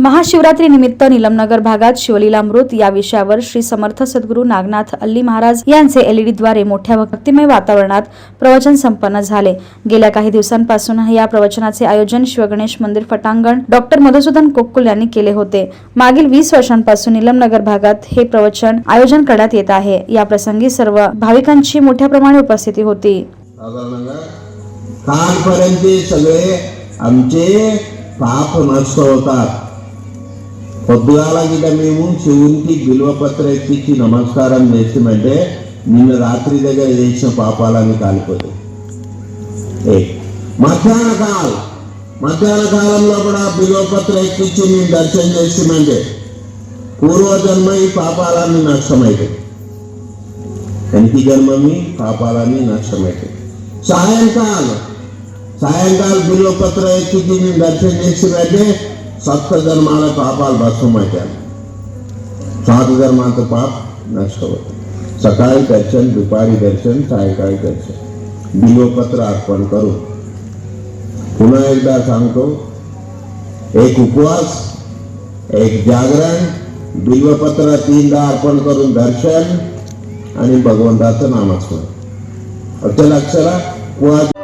महाशिवरात्री निमित्त निलमनगर भागात शिवलीलामृत या विषयावर श्री समर्थ सद्गुरू नागनाथ अल्ली महाराज यांचे एलईडीद्वारे मोठ्या भक्तिमय वातावरणात प्रवचन संपन्न झाले. गेल्या काही दिवसांपासून या प्रवचनाचे आयोजन शिवगणेश मंदिर फटांगण डॉक्टर मधुसूदन कोकुल यांनी केले होते. मागील वीस वर्षांपासून निलमनगर भागात हे प्रवचन आयोजन करण्यात येत आहे. या प्रसंगी सर्व भाविकांची मोठ्या प्रमाणे उपस्थिती होती. सगळे आमचे पाप नष्ट होतात. పొద్దుగాల గిట మేము శివునికి బిల్వపత్ర ఎక్కించి నమస్కారం చేస్తామంటే నిన్న రాత్రి దగ్గర చేసిన పాపాలని కాలిపోతాయి. ఏ మధ్యాహ్న కాలం మధ్యాహ్న కాలంలో కూడా బిల్వపత్ర ఎక్కించి మేము దర్శనం చేసిమంటే పూర్వజన్మ ఈ పాపాలన్నీ నష్టమైతాయి. వెనక్కి జన్మమి పాపాలన్నీ నష్టమైతాయి. సాయంకాలం సాయంకాలం బిల్వపత్ర ఎక్కించి మేము దర్శనం చేసినట్టే सात हजार माला पापाल भासोमाच्या सात हजार माचं पाप नष्ट होत. सकाळी दर्शन दुपारी दर्शन सायंकाळी दर्शन बिलोपत्र अर्पण करू पुन्हा एकदा सांगतो एक उपवास एक जागरण बिल्वपत्र तीनदा अर्पण करून दर्शन आणि भगवंताचं नामस्मरण. त्याला अक्षरा कुणाच्या